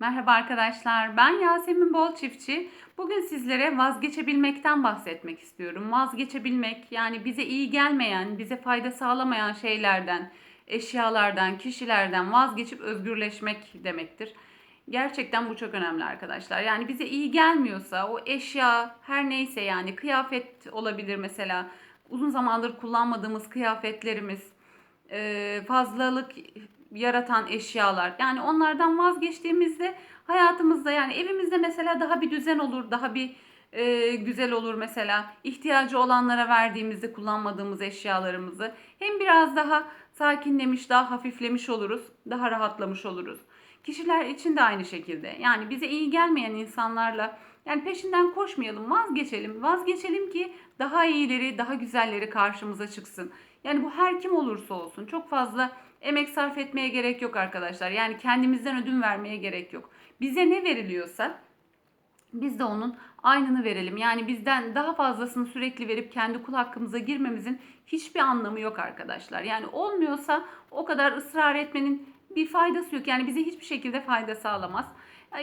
Merhaba arkadaşlar, ben Yasemin Bol. Bugün sizlere vazgeçebilmekten bahsetmek istiyorum. Vazgeçebilmek yani bize iyi gelmeyen, bize fayda sağlamayan şeylerden, eşyalardan, kişilerden vazgeçip özgürleşmek demektir. Gerçekten bu çok önemli arkadaşlar. Yani bize iyi gelmiyorsa o eşya her neyse yani kıyafet olabilir mesela. Uzun zamandır kullanmadığımız kıyafetlerimiz, fazlalık yaratan eşyalar. Yani onlardan vazgeçtiğimizde hayatımızda yani evimizde mesela daha bir düzen olur, daha bir e, güzel olur mesela. İhtiyacı olanlara verdiğimizde kullanmadığımız eşyalarımızı hem biraz daha sakinlemiş, daha hafiflemiş oluruz, daha rahatlamış oluruz. Kişiler için de aynı şekilde. Yani bize iyi gelmeyen insanlarla yani peşinden koşmayalım, vazgeçelim. Vazgeçelim ki daha iyileri, daha güzelleri karşımıza çıksın. Yani bu her kim olursa olsun çok fazla emek sarf etmeye gerek yok arkadaşlar. Yani kendimizden ödün vermeye gerek yok. Bize ne veriliyorsa biz de onun aynını verelim. Yani bizden daha fazlasını sürekli verip kendi kul hakkımıza girmemizin hiçbir anlamı yok arkadaşlar. Yani olmuyorsa o kadar ısrar etmenin bir faydası yok. Yani bize hiçbir şekilde fayda sağlamaz.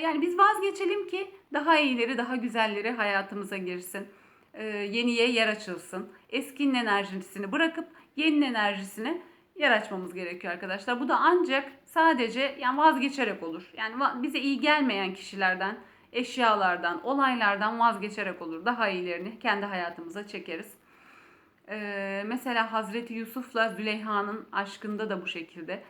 Yani biz vazgeçelim ki daha iyileri, daha güzelleri hayatımıza girsin. Ee, yeniye yer açılsın. Eskinin enerjisini bırakıp yeninin enerjisini yer açmamız gerekiyor arkadaşlar. Bu da ancak sadece yani vazgeçerek olur. Yani bize iyi gelmeyen kişilerden, eşyalardan, olaylardan vazgeçerek olur. Daha iyilerini kendi hayatımıza çekeriz. Ee, mesela Hazreti Yusuf'la Züleyha'nın aşkında da bu şekilde.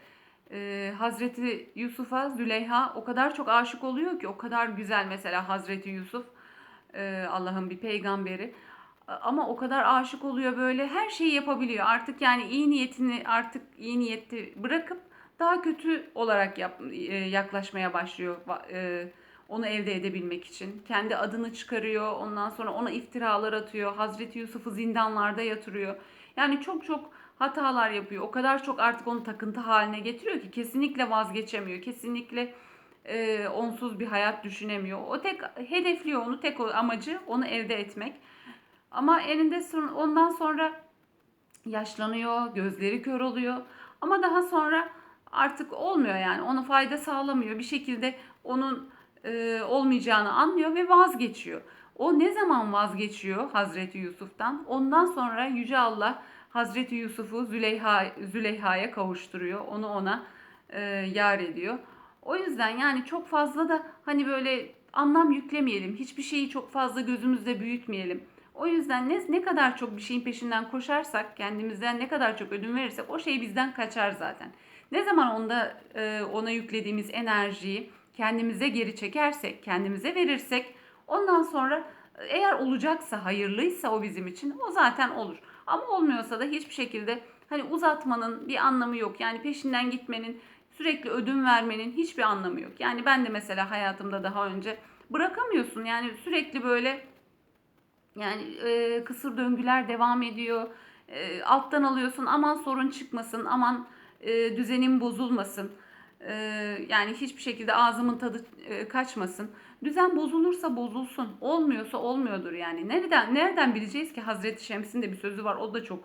Ee, Hazreti Yusuf'a Züleyha o kadar çok aşık oluyor ki o kadar güzel mesela Hazreti Yusuf e, Allah'ın bir peygamberi ama o kadar aşık oluyor böyle her şeyi yapabiliyor. Artık yani iyi niyetini artık iyi niyeti bırakıp daha kötü olarak yap, e, yaklaşmaya başlıyor e, onu elde edebilmek için. Kendi adını çıkarıyor. Ondan sonra ona iftiralar atıyor. Hazreti Yusuf'u zindanlarda yatırıyor. Yani çok çok hatalar yapıyor. O kadar çok artık onu takıntı haline getiriyor ki kesinlikle vazgeçemiyor. Kesinlikle e, onsuz bir hayat düşünemiyor. O tek hedefliyor onu, tek amacı onu elde etmek. Ama eninde ondan sonra yaşlanıyor, gözleri kör oluyor. Ama daha sonra artık olmuyor yani. Ona fayda sağlamıyor. Bir şekilde onun e, olmayacağını anlıyor ve vazgeçiyor. O ne zaman vazgeçiyor Hazreti Yusuf'tan? Ondan sonra Yüce Allah Hazreti Yusuf'u Züleyha, Züleyha'ya kavuşturuyor. Onu ona e, yar ediyor. O yüzden yani çok fazla da hani böyle anlam yüklemeyelim. Hiçbir şeyi çok fazla gözümüzde büyütmeyelim. O yüzden ne, ne kadar çok bir şeyin peşinden koşarsak, kendimizden ne kadar çok ödün verirsek o şey bizden kaçar zaten. Ne zaman onda e, ona yüklediğimiz enerjiyi kendimize geri çekersek, kendimize verirsek ondan sonra eğer olacaksa, hayırlıysa o bizim için o zaten olur. Ama olmuyorsa da hiçbir şekilde hani uzatmanın bir anlamı yok. Yani peşinden gitmenin, sürekli ödün vermenin hiçbir anlamı yok. Yani ben de mesela hayatımda daha önce bırakamıyorsun. Yani sürekli böyle yani e, kısır döngüler devam ediyor. E, alttan alıyorsun aman sorun çıkmasın, aman e, düzenim bozulmasın. E, yani hiçbir şekilde ağzımın tadı e, kaçmasın. Düzen bozulursa bozulsun. Olmuyorsa olmuyordur yani. Nereden nereden bileceğiz ki Hazreti Şems'in de bir sözü var. O da çok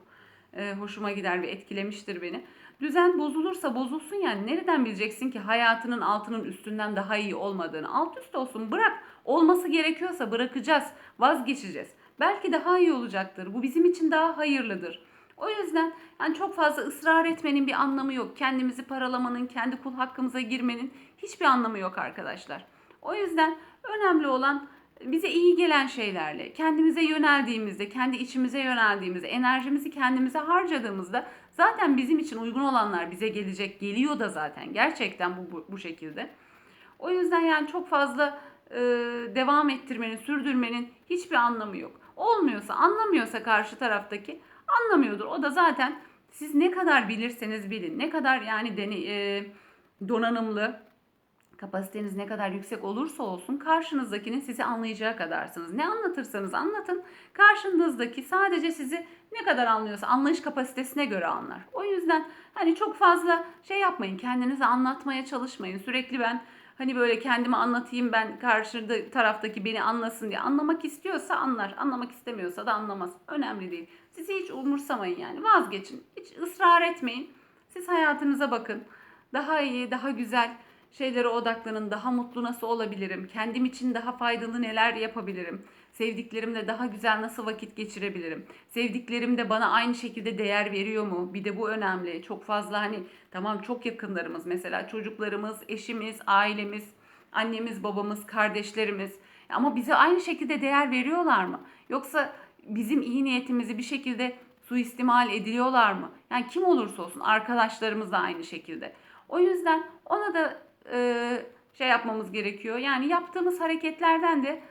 e, hoşuma gider ve etkilemiştir beni. Düzen bozulursa bozulsun yani. Nereden bileceksin ki hayatının altının üstünden daha iyi olmadığını? Alt üst olsun bırak. Olması gerekiyorsa bırakacağız. Vazgeçeceğiz belki daha iyi olacaktır. Bu bizim için daha hayırlıdır. O yüzden yani çok fazla ısrar etmenin bir anlamı yok. Kendimizi paralamanın, kendi kul hakkımıza girmenin hiçbir anlamı yok arkadaşlar. O yüzden önemli olan bize iyi gelen şeylerle, kendimize yöneldiğimizde, kendi içimize yöneldiğimizde, enerjimizi kendimize harcadığımızda zaten bizim için uygun olanlar bize gelecek, geliyor da zaten. Gerçekten bu, bu, bu şekilde. O yüzden yani çok fazla e, devam ettirmenin, sürdürmenin hiçbir anlamı yok. Olmuyorsa, anlamıyorsa karşı taraftaki anlamıyordur. O da zaten siz ne kadar bilirseniz bilin, ne kadar yani deni, e, donanımlı, kapasiteniz ne kadar yüksek olursa olsun karşınızdakinin sizi anlayacağı kadarsınız. Ne anlatırsanız anlatın karşınızdaki sadece sizi ne kadar anlıyorsa anlayış kapasitesine göre anlar. O yüzden hani çok fazla şey yapmayın kendinizi anlatmaya çalışmayın. Sürekli ben Hani böyle kendimi anlatayım ben karşıda taraftaki beni anlasın diye. Anlamak istiyorsa anlar. Anlamak istemiyorsa da anlamaz. Önemli değil. Sizi hiç umursamayın yani. Vazgeçin. Hiç ısrar etmeyin. Siz hayatınıza bakın. Daha iyi, daha güzel şeylere odaklanın. Daha mutlu nasıl olabilirim? Kendim için daha faydalı neler yapabilirim? Sevdiklerimle daha güzel nasıl vakit geçirebilirim? Sevdiklerim de bana aynı şekilde değer veriyor mu? Bir de bu önemli. Çok fazla hani tamam çok yakınlarımız mesela çocuklarımız, eşimiz, ailemiz, annemiz, babamız, kardeşlerimiz. Ama bize aynı şekilde değer veriyorlar mı? Yoksa bizim iyi niyetimizi bir şekilde suistimal ediliyorlar mı? Yani kim olursa olsun arkadaşlarımız da aynı şekilde. O yüzden ona da e, şey yapmamız gerekiyor. Yani yaptığımız hareketlerden de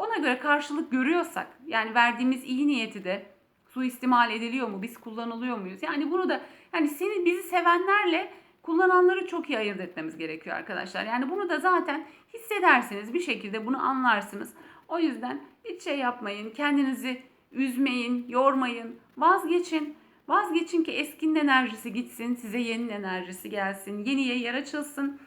ona göre karşılık görüyorsak yani verdiğimiz iyi niyeti de suistimal ediliyor mu? Biz kullanılıyor muyuz? Yani bunu da yani seni bizi sevenlerle kullananları çok iyi ayırt etmemiz gerekiyor arkadaşlar. Yani bunu da zaten hissedersiniz bir şekilde bunu anlarsınız. O yüzden hiç şey yapmayın. Kendinizi üzmeyin, yormayın. Vazgeçin. Vazgeçin ki eskinin enerjisi gitsin, size yeni enerjisi gelsin. Yeniye yer açılsın.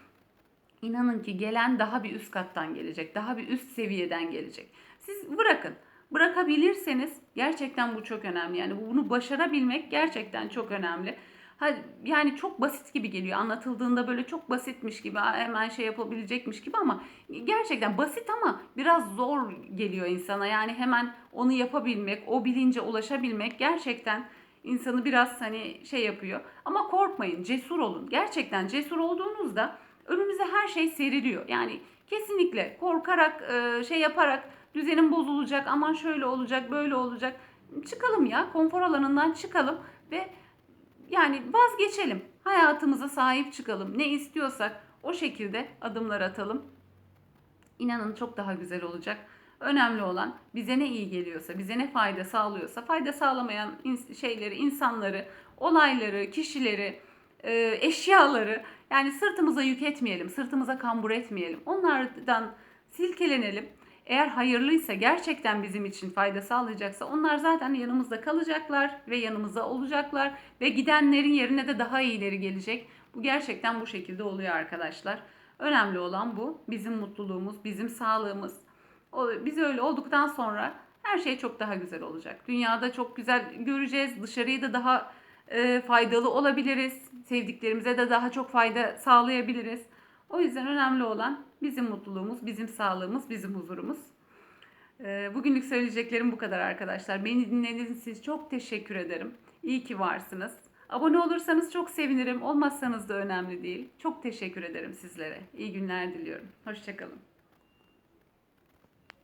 İnanın ki gelen daha bir üst kattan gelecek. Daha bir üst seviyeden gelecek. Siz bırakın. Bırakabilirseniz gerçekten bu çok önemli. Yani bunu başarabilmek gerçekten çok önemli. Yani çok basit gibi geliyor. Anlatıldığında böyle çok basitmiş gibi hemen şey yapabilecekmiş gibi ama gerçekten basit ama biraz zor geliyor insana. Yani hemen onu yapabilmek, o bilince ulaşabilmek gerçekten insanı biraz hani şey yapıyor. Ama korkmayın, cesur olun. Gerçekten cesur olduğunuzda önümüze her şey seriliyor. Yani kesinlikle korkarak, e, şey yaparak düzenim bozulacak, aman şöyle olacak, böyle olacak. Çıkalım ya, konfor alanından çıkalım ve yani vazgeçelim. Hayatımıza sahip çıkalım. Ne istiyorsak o şekilde adımlar atalım. İnanın çok daha güzel olacak. Önemli olan bize ne iyi geliyorsa, bize ne fayda sağlıyorsa, fayda sağlamayan şeyleri, insanları, olayları, kişileri, e, eşyaları yani sırtımıza yük etmeyelim, sırtımıza kambur etmeyelim. Onlardan silkelenelim. Eğer hayırlıysa, gerçekten bizim için fayda sağlayacaksa onlar zaten yanımızda kalacaklar ve yanımızda olacaklar ve gidenlerin yerine de daha iyileri gelecek. Bu gerçekten bu şekilde oluyor arkadaşlar. Önemli olan bu. Bizim mutluluğumuz, bizim sağlığımız. Biz öyle olduktan sonra her şey çok daha güzel olacak. Dünyada çok güzel göreceğiz. Dışarıyı da daha e, faydalı olabiliriz. Sevdiklerimize de daha çok fayda sağlayabiliriz. O yüzden önemli olan bizim mutluluğumuz, bizim sağlığımız, bizim huzurumuz. E, bugünlük söyleyeceklerim bu kadar arkadaşlar. Beni dinlediğiniz için çok teşekkür ederim. İyi ki varsınız. Abone olursanız çok sevinirim. Olmazsanız da önemli değil. Çok teşekkür ederim sizlere. İyi günler diliyorum. Hoşçakalın.